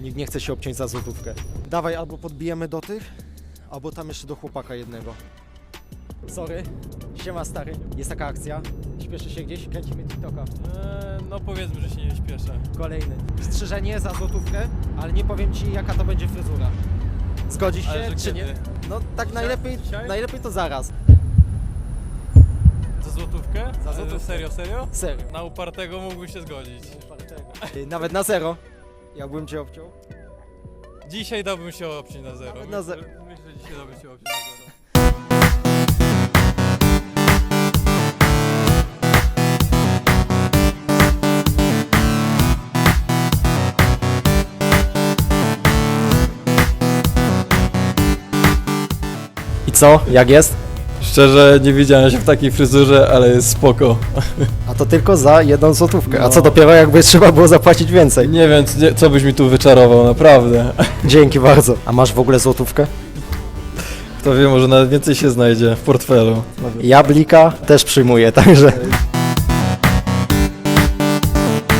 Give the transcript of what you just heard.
Nikt nie chce się obciąć za złotówkę. Dawaj, albo podbijemy do tych, albo tam jeszcze do chłopaka jednego. Sorry. Siema stary. Jest taka akcja. Śpieszy się gdzieś, kręcimy TikToka. Eee, no powiedzmy, że się nie śpieszę. Kolejny. Strzyżenie za złotówkę, ale nie powiem ci jaka to będzie fryzura. Zgodzisz się, Ale że czy nie? kiedy? No tak najlepiej, Dzisiaj? najlepiej to zaraz. Za złotówkę? Za złotówkę. Serio, serio? Serio. Na upartego mógłbym się zgodzić. Nawet na zero. Jakbym cię obciął. Dzisiaj dałbym się obciąć na zero. Nawet na Myślę, zero. Myślę, że dzisiaj dałbym się obciąć na zero. I co? Jak jest? Szczerze nie widziałem się w takiej fryzurze, ale jest spoko. A to tylko za jedną złotówkę. A No. co dopiero jakby trzeba było zapłacić więcej. Nie wiem, co- co byś mi tu wyczarował, naprawdę. Dzięki bardzo. A masz w ogóle złotówkę? Kto wie, może nawet więcej się znajdzie w portfelu. Ja blika też przyjmuję, także